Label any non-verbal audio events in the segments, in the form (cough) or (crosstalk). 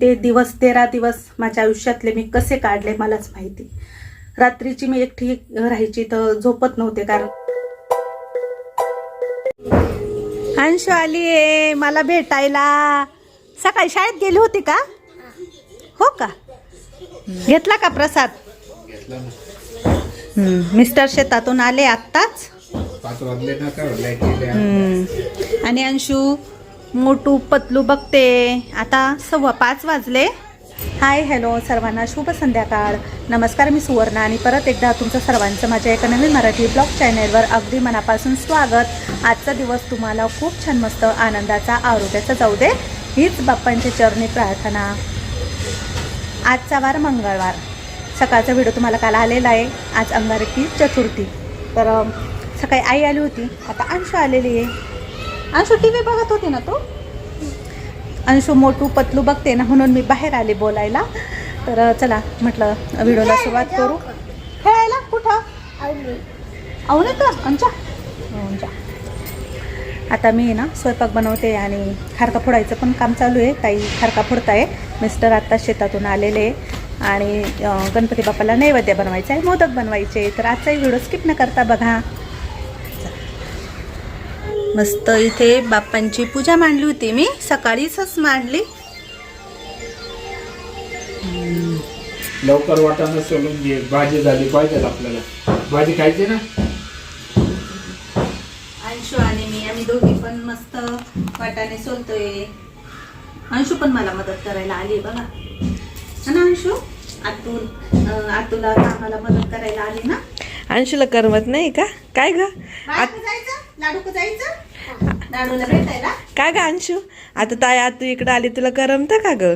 ते दिवस तेरा दिवस माझ्या आयुष्यातले मी कसे काढले मलाच माहिती. रात्रीची मी एकटी राहायची तर झोपत नव्हते कारण अंशू आली आहे मला भेटायला. सकाळी शाळेत गेली होती का? हो का? घेतला का प्रसाद? मिस्टर शेतातून आले आत्ताच? का. आणि अंशू? मोटू पतलू बघते. आता सव्वा पाच वाजले. हाय हॅलो सर्वांना शुभ संध्याकाळ. नमस्कार मी सुवर्णा आणि परत एकदा तुमचं सर्वांचं माझ्या एका नवीन मराठी ब्लॉग चॅनेलवर अगदी मनापासून स्वागत. आजचा दिवस तुम्हाला खूप छान मस्त आनंदाचा आरोग्याचा जाऊ दे हीच बाप्पांची चरणी प्रार्थना. आजचा वार मंगळवार. सकाळचा व्हिडिओ तुम्हाला काल आलेला आहे. आज अंगारकी चतुर्थी. तर सकाळी आई आली होती. आता अंशू आलेली आहे. अंशू टी व्ही बघत होती ना तू? अंशू मोटू पतलू बघते ना म्हणून मी बाहेर आले बोलायला. तर चला म्हटलं व्हिडिओला सुरुवात करू. खेळायला? कुठं? अहो नाही का अंचा अंचा आता मी ना स्वयंपाक बनवते आणि खारका फोडायचं पण काम चालू आहे. ताई खारका फोडताय. मिस्टर आत्ता शेतातून आलेले. आणि गणपती बाप्पाला नैवेद्य बनवायचं आहे मोदक बनवायचे तर आजचाही व्हिडिओ स्किप न करता बघा. मस्त इथे बाप्पांची पूजा मांडली होती मी. सकाळीच मांडली. लवकर वाटाणं सोलून घे. भाजी झाली पाहिजे आपल्याला. भाजी खायची ना? अंशू आणि मी आम्ही दोघी पण मस्त वाटाने सोलतोय. अंशू पण मला मदत करायला आली बघा. है ना अंशू? आतून आतूला कामाला मदत करायला आली ना? अंशूला करमत नाही का? काय ग? जायचं? लाडू जायचं? लाडूला भेटायला? काय ग अंशू? आता ताई आता तू इकडे आली तुला करमत का ग?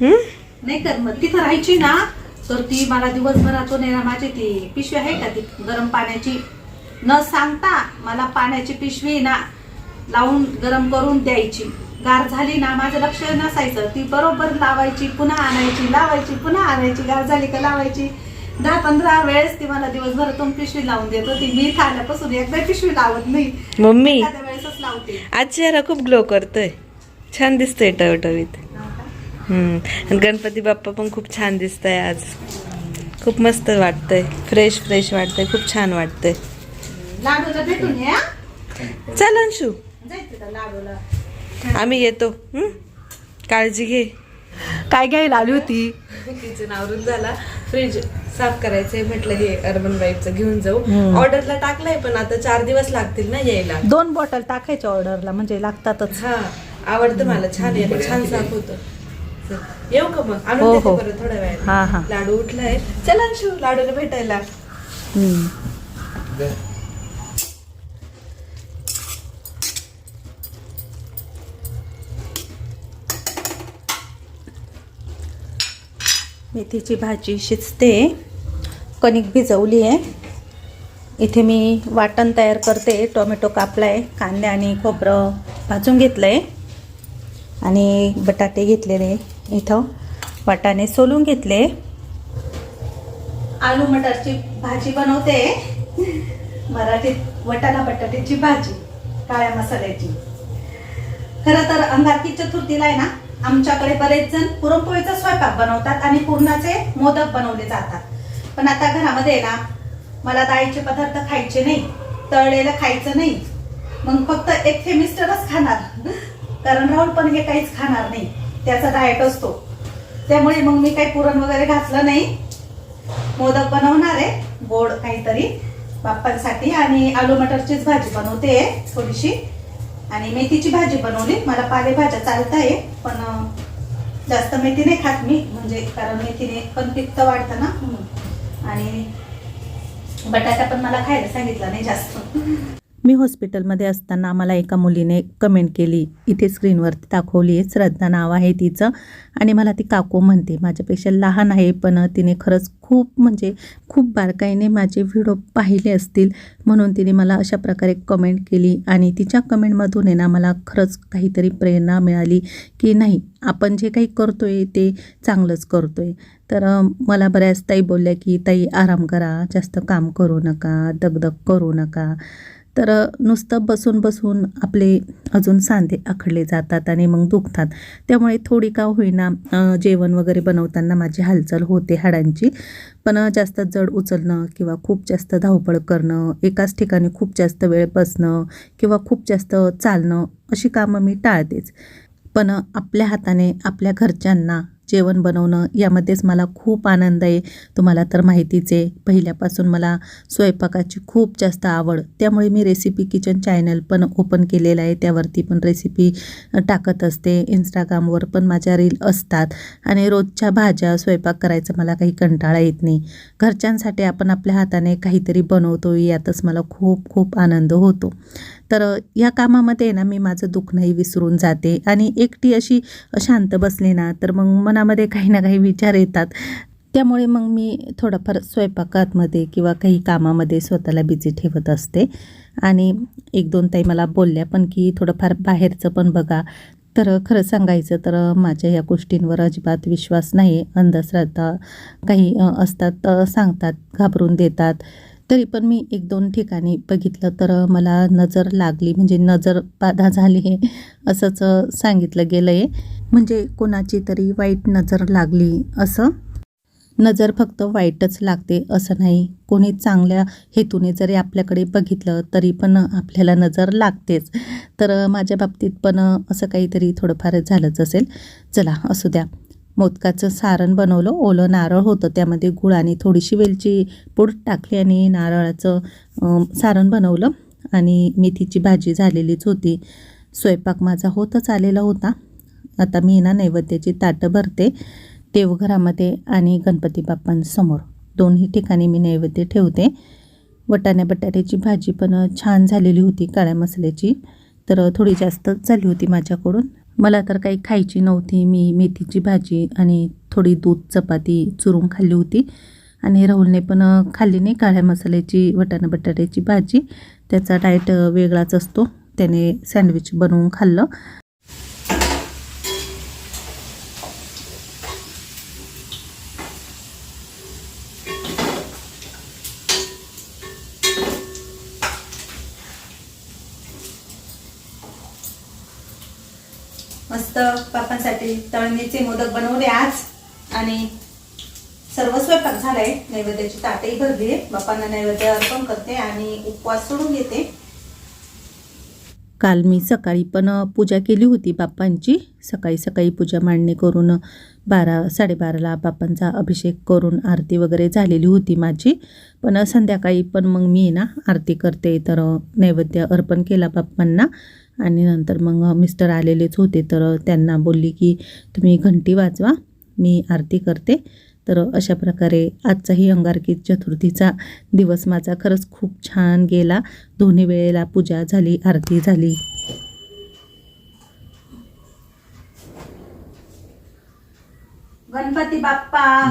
नाही कर मग तिथं राहायची ना तर ती मला दिवसभरातून आहे ना माझी ती पिशवी आहे का ती गरम पाण्याची? न सांगता मला पाण्याची पिशवी ना लावून गरम करून द्यायची. गार झाली ना माझं लक्ष नसायचं. ती बरोबर लावायची पुन्हा आणायची लावायची पुन्हा आणायची. गार झाली का लावायची? दहा पंधरा वेळेस ती मला दिवसभरातून पिशवी लावून देत होती. मी इथं आल्यापासून एकदा पिशवी लावत नाही. मम्मी. एखाद्या वेळेसच लावते. आज चेहरा खूप ग्लो करतोय. छान दिसतोय टवटवीत. हम्म. आणि गणपती बाप्पा पण खूप छान दिसतंय आज. खूप मस्त वाटतंय. फ्रेश फ्रेश वाटतंय. खूप छान वाटतंय. लाडूला भेटून या चल अंशू. जायचं का लाडूला. आम्ही येतो. हम्म? काळजी घे. काय घ्यायला आली होती? किचन आवरून झाला. फ्रीज साफ करायचंय म्हटलं हे अर्बन वाईफचं घेऊन जाऊ. ऑर्डरला टाकलंय पण आता चार दिवस लागतील ना यायला. दोन बॉटल टाकायच्या ऑर्डरला म्हणजे लागतातच. हा आवडतं मला. छान येतं छान साफ होतं. येऊ का मग? हो, आणून देते हो. परत थोड्या हा, हा. वेळात लाडू उठलाय. चल अंशू लाडूला भेटायला. मेथीची भाजी शिजते. कणिक भिजवली आहे. इथे मी वाटण तयार करते. टोमॅटो कापलाय कांदे आणि खोबरं भाजून घेतलं आहे आणि बटाटे घेतलेले इथं. वाटाणे सोलून घेतले. आलू मटरची भाजी बनवते. मराठीत वटाणा बटाट्याची भाजी काळ्या मसाल्याची. खरं तर अंगारकी चतुर्थीला आहे ना आमच्याकडे बरेच जण पुरणपोळीचा स्वयंपाक बनवतात आणि पूर्णाचे मोदक बनवले जातात. पण आता घरामध्ये आहे ना मला डाळीचे पदार्थ खायचे नाही तळलेलं खायचं नाही. मग फक्त एक फेमिस्टरच खाणार. कारण राहुल पण हे काहीच खाणार नाही. त्याचा डाएट असतो. त्यामुळे मग मी काही पुरण वगैरे घातलं नाही. मोदक बनवणार आहे गोड काहीतरी बाप्पांसाठी. आणि आलू मटरचीच भाजी बनवते थोडीशी. आणि मेथीची भाजी बनवली. मला पालेभाज्या चालत आहे पण जास्त मेथी नाही खात मी. म्हणजे कारण मेथीने पण पित्त वाढतं ना. म्हणून आणि बटाटा पण मला खायला सांगितलं नाही जास्त. मी हॉस्पिटलमध्ये असताना मला एका मुलीने कमेंट केली. इथे स्क्रीनवरती दाखवली आहे श्रद्धा नाव आहे तिचं. आणि मला ती काकू म्हणते माझ्यापेक्षा लहान आहे पण तिने खरंच खूप म्हणजे खूप बारकाईने माझे व्हिडिओ पाहिले असतील. म्हणून तिने मला अशा प्रकारे कमेंट केली. आणि तिच्या कमेंटमधून आहे ना मला खरंच काहीतरी प्रेरणा मिळाली की नाही आपण जे काही करतो आहे ते चांगलंच करतो आहे तर मला बऱ्याच ताई बोलल्या की ताई आराम करा जास्त काम करू नका दगदग करू नका. तर नुसतं बसून बसून आपले अजून सांधे आखडले जातात आणि मग दुखतात. त्यामुळे थोडी का होईना जेवण वगैरे बनवताना माझी हालचाल होते हाडांची. पण जास्त जड उचलणं किंवा खूप जास्त धावपळ करणं एकाच ठिकाणी खूप जास्त वेळ बसणं किंवा खूप जास्त चालणं अशी कामं मी टाळतेच. पण आपल्या हाताने आपल्या घरच्यांना जेवण बनवणं यामध्येच मला खूप आनंद आहे. तुम्हाला तर माहितीच आहे पहिल्यापासून मला स्वयंपाकाची खूप जास्त आवड. त्यामुळे मी रेसिपी किचन चॅनल पण ओपन केलेलं आहे. त्यावरती पण रेसिपी टाकत असते. इंस्टाग्रामवर पण माझ्या रील असतात. आणि रोजच्या भाज्या स्वयंपाक करायचा मला काही कंटाळा येत नाही. घरच्यांसाठी आपण आपल्या हाताने काहीतरी बनवतो यातच मला खूप खूप आनंद होतो. तर या कामामध्ये ना मी माझं दुखणंही विसरून जाते आणि एकटी अशी शांत बसली ना तर मग मनामध्ये काही ना काही विचार येतात. त्यामुळे मग मी थोडंफार स्वयंपाकातमध्ये किंवा काही कामामध्ये स्वतःला बिझी ठेवत असते. आणि एक दोन ताई मला बोलल्या पण की थोडंफार बाहेरचं पण बघा. तर खरं सांगायचं तर माझ्या या गोष्टींवर अजिबात विश्वास नाही अंधश्रद्धा काही असतात सांगतात घाबरून देतात. तरी पण मी एक दोन ठिकाणी बघितलं तर मला नजर लागली. म्हणजे नजर बाधा झाली आहे असंच सांगितलं गेलं आहे म्हणजे कोणाची तरी वाईट नजर लागली असं? नजर फक्त वाईटच लागते असं नाही. कोणी चांगल्या हेतूने जरी आपल्याकडे बघितलं तरी पण आपल्याला नजर लागतेच. तर माझ्या बाबतीत पण असं काहीतरी थोडंफार झालंच असेल. चला असू द्या. मोदकाचं सारण बनवलं ओलं नारळ होतं. त्यामध्ये गुळ आणि थोडीशी वेलची पूड टाकली आणि नारळाचं सारण बनवलं आणि मेथीची भाजी झालेलीच होती. स्वयंपाक माझा होतच आलेला होता. आता मी ना नैवेद्याची ताटं भरते देवघरामध्ये आणि गणपती बाप्पांसमोर. दोन्ही ठिकाणी मी नैवेद्य ठेवते. वटाण्या बटाट्याची भाजी पण छान झालेली होती काळ्या मसाल्याची. तर थोडी जास्तच झाली होती माझ्याकडून. मला तर काही खायची नव्हती. मी मेथीची भाजी आणि थोडी दूध चपाती चुरून खाल्ली होती. आणि राहुलने पण खाल्ली नाही. काळ्या मसाल्याची वटाणा बटाट्याची भाजी. त्याचा डाएट वेगळाच असतो. त्याने सँडविच बनवून खाल्लं. मस्त पापांसाठी तळणीचे मोदक बनवले आज. आणि सर्व स्वयंपाक झालाय. नैवेद्याची ताटही भरली. आहे बापांना नैवेद्य अर्पण करते आणि उपवास सोडून घेते. काल मी सकाळी पण पूजा केली होती बाप्पांची सकाळी सकाळी पूजा मांडणी करून बारा साडेबाराला बाप्पांचा अभिषेक करून आरती वगैरे झालेली होती माझी. पण संध्याकाळी पण मग मी ना आरती करते. तर नैवेद्य अर्पण केला बाप्पांना आणि नंतर मग मिस्टर आलेलेच होते तर त्यांना बोलली की तुम्ही घंटी वाजवा मी आरती करते. तर अशा प्रकारे आजचाही अंगारकी चतुर्थीचा दिवस माझा खरंच खूप छान गेला. दोन्ही वेळेला पूजा झाली आरती झाली. गणपती बाप्पा.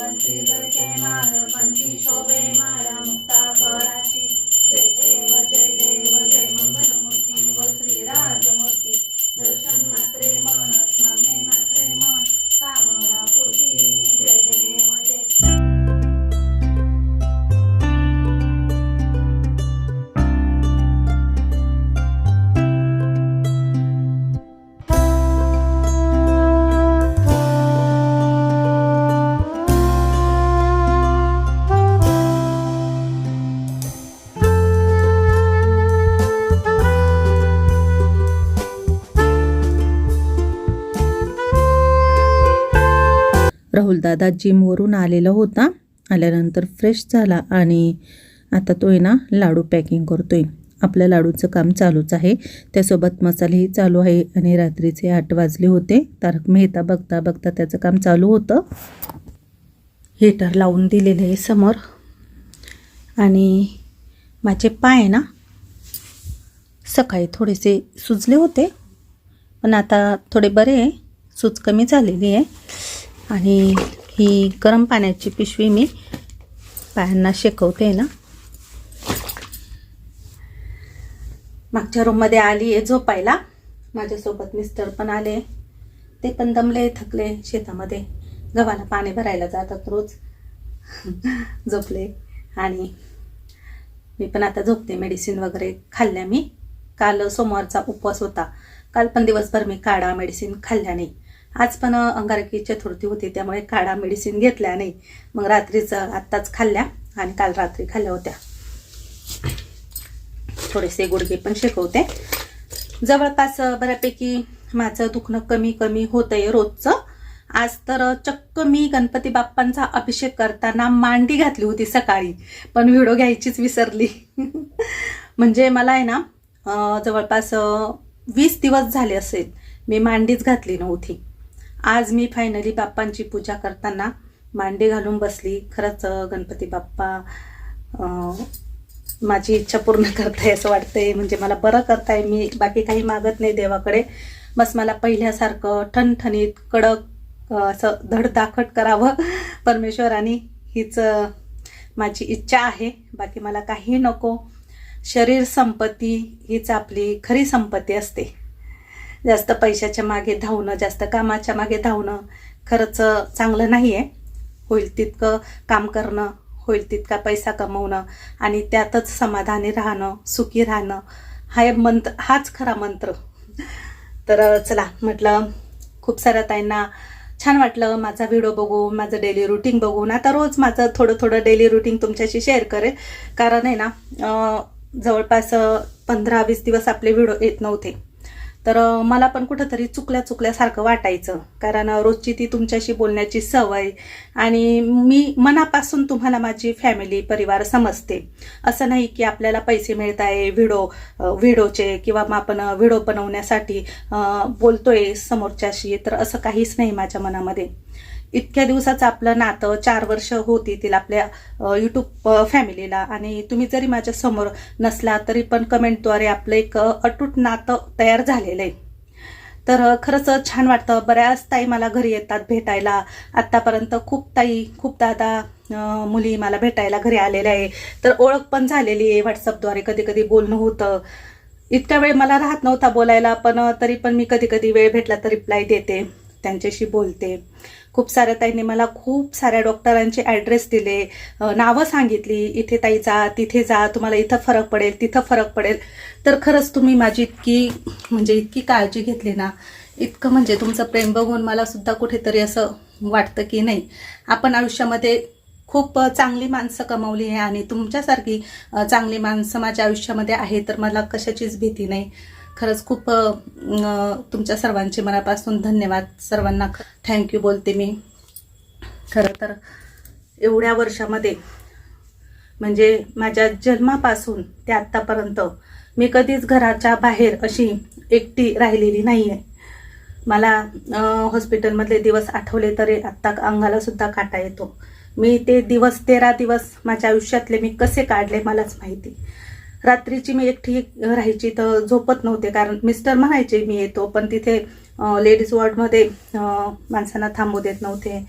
उपशेंदुराची गणती जळके माळ गणती शोभे माळा मुक्ता फळाची जय देव जय देव जय मंगलमूर्ती व श्रीराजमूर्ती. दर्शन मात्रे मन स्मरणे मात्रे मन. जिमवरून आलेला होता. आल्यानंतर फ्रेश झाला आणि आता तो आहे ना लाडू पॅकिंग करतो आहे आपल्या लाडूचं काम चालूच आहे. त्यासोबत मसालेही चालू आहे आणि रात्रीचे आठ वाजले होते. तारक मेहता बघता बघता त्याचं काम चालू होतं. हीटर लावून दिलेलं आहे समोर. आणि माझे पाय ना सकाळी थोडेसे सुजले होते. पण आता थोडे बरे आहे. सूज कमी झालेली आहे. आणि ही गरम पाण्याची पिशवी मी पायांना शेकवते ना. मागच्या रूममध्ये आली आहे झोपायला. माझ्यासोबत मिस्टर पण आले. ते पण दमले थकले शेतामध्ये. गव्हाला पाणी भरायला जातात रोज. (laughs) झोपले. आणि मी पण आता झोपते मेडिसिन वगैरे खाल्ल्या मी. काल सोमवारचा उपवास होता. काल पण दिवसभर मी काढा मेडिसिन खाल्ल्या नाही. आज पण अंगारकी चतुर्थी होती त्यामुळे काढा मेडिसिन घेतल्या नाही. मग रात्रीच आत्ताच खाल्ल्या आणि काल रात्री खाल्ल्या होत्या. थोडेसे गुडघे पण शिकवते. जवळपास बऱ्यापैकी माझं दुखणं कमी कमी होतंय रोजचं. आज तर चक्क मी गणपती बाप्पांचा अभिषेक करताना मांडी घातली होती सकाळी पण व्हिडिओ घ्यायचीच विसरली. (laughs) म्हणजे मला आहे ना जवळपास वीस दिवस झाले असेल मी मांडीच घातली नव्हती. आज मी फायनली बाप्पांची पूजा करताना मांडी घालून बसली. खरंच गणपती बाप्पा माझी इच्छा पूर्ण करताय असं वाटतंय. म्हणजे मला बरं करताय. मी बाकी काही मागत नाही देवाकडे. बस मला पहिल्यासारखं ठणठणीत कडक असं धडधाकट करावं परमेश्वराने. हीच माझी इच्छा आहे. बाकी मला काही नको. शरीर संपत्ती हीच आपली खरी संपत्ती असते. जास्त पैशाच्या मागे धावणं जास्त कामाच्या मागे धावणं खरंच चांगलं नाही आहे होईल तितकं काम करणं होईल तितका पैसा कमवणं आणि त्यातच समाधानी राहणं सुखी राहणं हा मंत्र हाच खरा मंत्र. तर चला म्हटलं खूप साऱ्या ताईंना छान वाटलं माझा व्हिडिओ बघून माझं डेली रुटीन बघून. आता रोज माझं थोडं थोडं डेली रुटीन तुमच्याशी शेअर करेल. कारण आहे ना जवळपास पंधरा वीस दिवस आपले व्हिडिओ येत नव्हते. तर मला पण कुठंतरी चुकल्या चुकल्यासारखं वाटायचं. कारण रोजची ती तुमच्याशी बोलण्याची सवय आणि मी मनापासून तुम्हाला माझी फॅमिली परिवार समजते. असं नाही की आपल्याला पैसे मिळत आहे व्हिडिओ व्हिडिओचे किंवा मग आपण व्हिडिओ बनवण्यासाठी बोलतोय समोरच्याशी. तर असं काहीच नाही माझ्या मनामध्ये. इतक्या दिवसाचं आपलं नातं चार वर्ष होती आपल्या यूट्यूब फॅमिलीला आणि तुम्ही जरी माझ्यासमोर नसला तरी पण कमेंटद्वारे आपलं एक अटूट नातं तयार झालेलं आहे. तर खरंच छान वाटतं. बऱ्याच ताई मला घरी येतात भेटायला. आत्तापर्यंत खूप ताई खूप दादा मुली मला भेटायला घरी आलेल्या आहे. तर ओळख पण झालेली आहे व्हॉट्सअपद्वारे कधी कधी बोलणं होतं. इतका वेळ मला राहत नव्हता बोलायला पण तरी पण मी कधी कधी वेळ भेटला तर रिप्लाय देते. त्यांच्याशी बोलते. खूप साऱ्या ताईंनी मला खूप साऱ्या डॉक्टरांचे ॲड्रेस दिले. नावं सांगितली. इथे ताई जा तिथे जा तुम्हाला इथं फरक पडेल तिथं फरक पडेल. तर खरंच तुम्ही माझी इतकी म्हणजे इतकी काळजी घेतली ना इतकं म्हणजे तुमचं प्रेम बघून मला सुद्धा कुठेतरी असं वाटतं की नाही. आपण आयुष्यामध्ये खूप चांगली माणसं कमावली आहे आणि तुमच्यासारखी चांगली माणसं माझ्या आयुष्यामध्ये आहे तर मला कशाचीच भीती नाही. खरंच खूप तुमच्या सर्वांचे मनापासून धन्यवाद. सर्वांना थँक्यू बोलते मी. खरं तर एवढ्या वर्षामध्ये म्हणजे माझ्या जन्मापासून ते आत्तापर्यंत मी कधीच घराच्या बाहेर अशी एकटी राहिलेली नाही आहे मला हॉस्पिटलमधले दिवस आठवले तरी आत्ता अंगाला सुद्धा काटा येतो. मी ते दिवस तेरा दिवस माझ्या आयुष्यातले मी कसे काढले मलाच माहिती. रात्रीची मी एकटी राहायची तर झोपत नव्हते कारण मिस्टर म्हणायचे मी येतो. पण तिथे लेडीज वॉर्डमध्ये माणसांना थांबू देत नव्हते.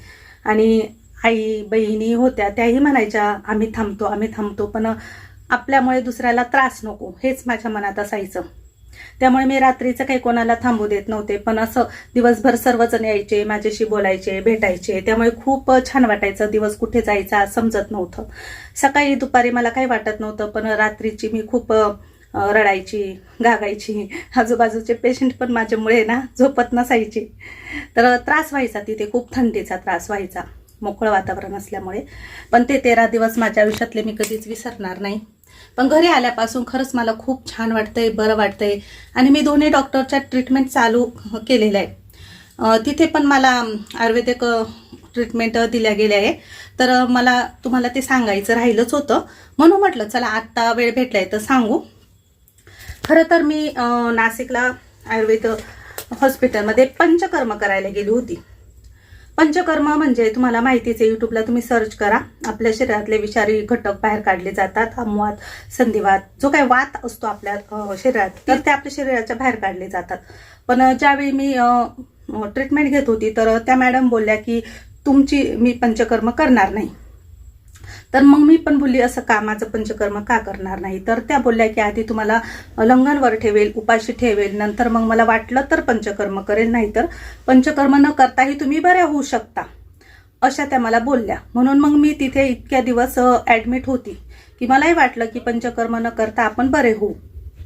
आणि आई बहिणी होत्या त्याही म्हणायच्या आम्ही थांबतो आम्ही थांबतो. पण आपल्यामुळे दुसऱ्याला त्रास नको हेच माझ्या मनात असायचं. त्यामुळे मी रात्रीचं काही कोणाला थांबू देत नव्हते पण असं दिवसभर सर्वजण यायचे माझ्याशी बोलायचे भेटायचे. त्यामुळे खूप छान वाटायचं दिवस कुठे जायचा समजत नव्हतं. सकाळी दुपारी मला काही वाटत नव्हतं पण रात्रीची मी खूप रडायची गागायची. आजूबाजूचे पेशंट पण माझ्यामुळे ना झोपत नसायचे. तर त्रास व्हायचा तिथे खूप थंडीचा त्रास व्हायचा मोकळं वातावरण असल्यामुळे. पण ते तेरा दिवस माझ्या आयुष्यातले मी कधीच विसरणार नाही. पण घरी आल्यापासून खरंच मला खूप छान वाटतंय बरं वाटतंय. आणि मी दोन्ही डॉक्टरच्या ट्रीटमेंट चालू केलेल्या आहे. तिथे पण मला आयुर्वेदिक ट्रीटमेंट दिल्या गेल्या आहे. तर मला तुम्हाला ते सांगायचं राहिलंच होतं. म्हणून म्हटलं चला आत्ता वेळ भेटलाय तर सांगू. खरं तर मी नाशिकला आयुर्वेद हॉस्पिटलमध्ये पंचकर्म करायला गेली होती. पंचकर्म म्हणजे तुम्हाला माहितीच आहे युट्यूबला तुम्ही सर्च करा. आपल्या शरीरातले विषारी घटक बाहेर काढले जातात अमवात संधिवात जो काही वात असतो आपल्या शरीरात तर ते आपल्या शरीराच्या बाहेर काढले जातात. पण ज्यावेळी मी ट्रीटमेंट घेत होती तर त्या मॅडम बोलल्या की तुमची मी पंचकर्म करणार नाही. तर मग मी पण बोलली असं कामाचं पंचकर्म का करणार नाही? तर त्या बोलल्या की आधी तुम्हाला लंगनवर ठेवेल उपाशी ठेवेल नंतर मग मला वाटलं तर पंचकर्म करेल नाही तर पंचकर्म न करताही तुम्ही बऱ्या होऊ शकता. अशा त्या मला बोलल्या. म्हणून मग मी तिथे इतक्या दिवस ॲडमिट होती की मलाही वाटलं की पंचकर्म न करता आपण बरे होऊ.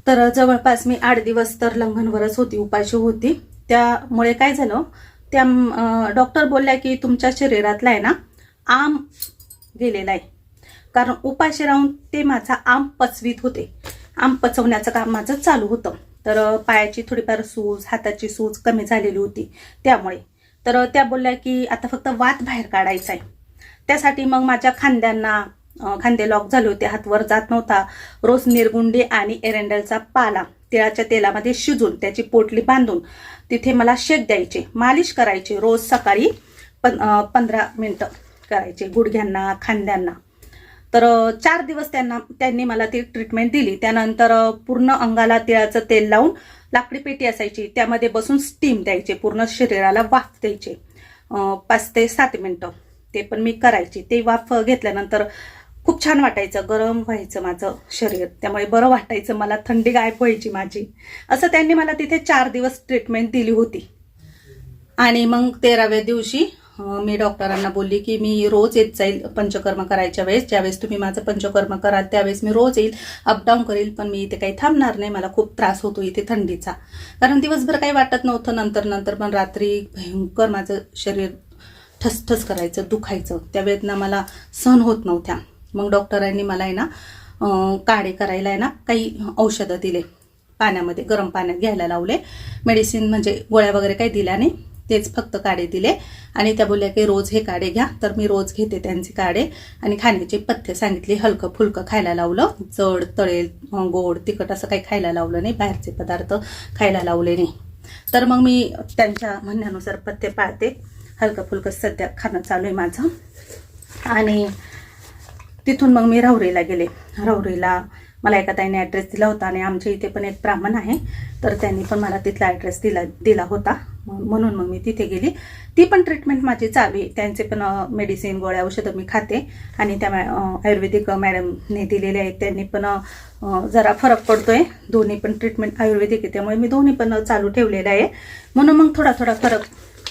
तर जवळपास मी आठ दिवस तर लंघनवरच होती उपाशी होती. त्यामुळे काय झालं त्या डॉक्टर बोलल्या की तुमच्या शरीरातला आहे ना आम गेलेला आहे. कारण उपाशी राहून ते माझा आम पचवीत होते. आम पचवण्याचं काम माझं चालू होतं. तर पायाची थोडीफार सूज हाताची सूज कमी झालेली होती. त्यामुळे. तर त्या बोलल्या की आता फक्त वात बाहेर काढायचा आहे. त्यासाठी मग माझ्या खांद्यांना खांदे लॉक झाले होते. हात वर जात नव्हता. रोज निरगुंडी आणि एरेंडलचा पाला तिळाच्या तेलामध्ये शिजून त्याची पोटली बांधून तिथे मला शेक द्यायचे मालिश करायचे. रोज सकाळी पन पंधरा मिनटं करायचे. गुडघ्यांना खांद्यांना. तर चार दिवस त्यांना त्यांनी मला ती ट्रीटमेंट दिली. त्यानंतर पूर्ण अंगाला तिळाचं तेल लावून लाकडी पेटी असायची. त्यामध्ये बसून स्टीम द्यायचे पूर्ण शरीराला वाफ द्यायचे. पाच ते सात मिनटं ते पण मी करायची. ते वाफ घेतल्यानंतर खूप छान वाटायचं गरम व्हायचं माझं शरीर. त्यामुळे बरं वाटायचं मला थंडी गायब व्हायची माझी. असं त्यांनी मला तिथे चार दिवस ट्रीटमेंट दिली होती. आणि मग तेराव्या दिवशी मी डॉक्टरांना बोलली की मी रोज येत जाईल पंचकर्म करायच्या वेळेस. ज्यावेळेस तुम्ही माझं पंचकर्म कराल त्यावेळेस मी रोज येईल अपडाऊन करेल पण मी इथे काही थांबणार नाही. मला खूप त्रास होतो इथे थंडीचा. कारण दिवसभर काही वाटत नव्हतं. नंतर नंतर पण रात्री भयंकर माझं शरीर ठसठस करायचं दुखायचं. त्या वेदना मला सहन होत नव्हत्या. मग डॉक्टरांनी मला आहे ना काढे करायला आहे ना काही औषधं दिले. पाण्यामध्ये गरम पाण्यात घ्यायला लावले. मेडिसिन म्हणजे गोळ्या वगैरे काही दिल्या नाही. तेच फक्त काडे दिले. आणि त्या बोलल्या की रोज हे काढे घ्या. तर मी रोज घेते त्यांचे काढे आणि खाण्याचे पथ्य सांगितले हलकं फुलकं खायला लावलं. जड तळेल गोड तिखट असं काही खायला लावलं नाही. बाहेरचे पदार्थ खायला लावले नाही. तर मग मी त्यांच्या म्हणण्यानुसार पथ्य पाळते. हलकं फुलकं सध्या खाणं चालू आहे माझं. आणि तिथून मग मी राहुरीला गेले. राहुरीला मला एका ताईने ॲड्रेस दिला होता आणि आमच्या इथे पण एक ब्राह्मण आहे. तर त्यांनी पण मला तिथला ॲड्रेस दिला दिला होता. म्हणून मग मी तिथे गेली. ती पण ट्रीटमेंट माझी चालू आहे त्यांचे पण मेडिसिन गोळ्या औषधं मी खाते. आणि त्या मॅ- आयुर्वेदिक मॅडमने दिलेले आहेत. त्यांनी पण जरा फरक पडतोय. दोन्ही पण ट्रीटमेंट आयुर्वेदिक आहे. त्यामुळे मी दोन्ही पण चालू ठेवलेलं आहे. म्हणून मग थोडा थोडा फरक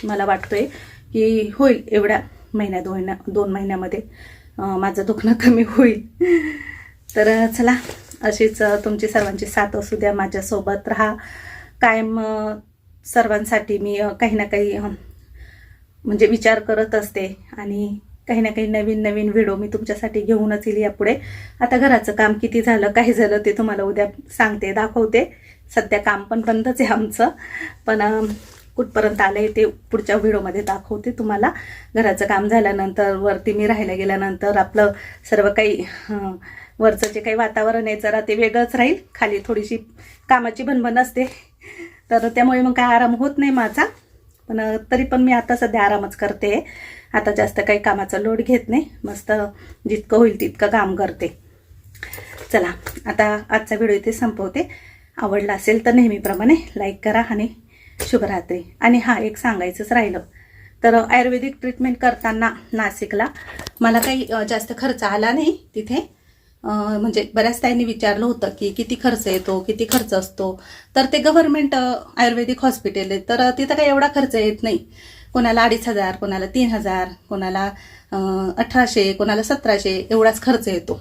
मला वाटतोय की होईल एवढ्या महिन्या दोन दोन महिन्यामध्ये. माझं दुखणं कमी होईल. तर चला. अशीच तुमची सर्वांची साथ असू द्या माझ्यासोबत राहा. कायम सर्वांसाठी मी काही ना काही म्हणजे विचार करत असते आणि काही ना काही नवीन नवीन व्हिडिओ मी तुमच्यासाठी घेऊनच येईल यापुढे. आता घराचं काम किती झालं काय झालं ते तुम्हाला उद्या सांगते दाखवते. सध्या काम पण बंदच आहे आमचं. पण कुठपर्यंत आलंय ते पुढच्या व्हिडिओमध्ये दाखवते तुम्हाला. घराचं काम झाल्यानंतर वरती मी राहायला गेल्यानंतर आपलं सर्व काही वरचं जे काही वातावरण आहे जरा ते वेगळंच राहील. खाली थोडीशी कामाची भनभन असते. तर त्यामुळे मग काय आराम होत नाही माझा. पण तरी पण मी आता सध्या आरामच करते. आता जास्त काही कामाचा लोड घेत नाही. मस्त जितकं होईल तितकं काम करते. चला आता आजचा व्हिडिओ इथे संपवते. आवडला असेल तर नेहमीप्रमाणे लाईक करा आणि शुभरात्री. आणि हा एक सांगायचंच राहिलं. तर आयुर्वेदिक ट्रीटमेंट करताना नाशिकला मला काही जास्त खर्च आला नाही तिथे. म्हणजे बऱ्याच ताईंनी विचारलं होतं की किती खर्च येतो किती खर्च असतो. तर ते गव्हर्नमेंट आयुर्वेदिक हॉस्पिटल आहे तर तिथं काही एवढा खर्च येत नाही. कोणाला अडीच हजार कोणाला तीन हजार कोणाला अठराशे कोणाला सतराशे एवढाच खर्च येतो.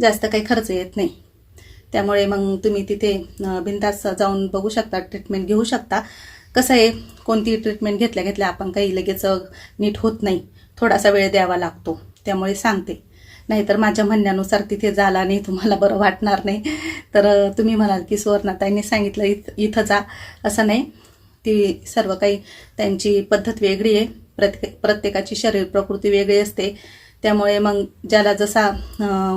जास्त काही खर्च येत नाही. त्यामुळे मग तुम्ही तिथे बिंदास जाऊन बघू शकता ट्रीटमेंट घेऊ शकता. कसं आहे कोणती ट्रीटमेंट घेतल्या घेतल्या आपण काही लगेच नीट होत नाही. थोडासा वेळ द्यावा लागतो. त्यामुळे सांगते. नाहीतर माझ्या म्हणण्यानुसार तिथे झाला नाही तुम्हाला बरं वाटणार नाही. तर तुम्ही म्हणाल की सुवर्णाताईंनी सांगितलं इथ इथं जा. असं नाही. ती सर्व काही त्यांची पद्धत वेगळी आहे. प्रत्येक प्रत्येकाची शरीर प्रकृती वेगळी असते. त्यामुळे मग ज्याला जसा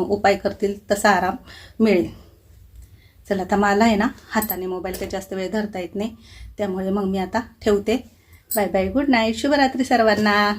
उपाय करतील तसा आराम मिळेल. चला आता मला आहे ना हाताने मोबाईल काही जास्त वेळ धरता येत नाही. त्यामुळे मग मी आता ठेवते. Bye bye good night. शुभरात्री सर्वांना.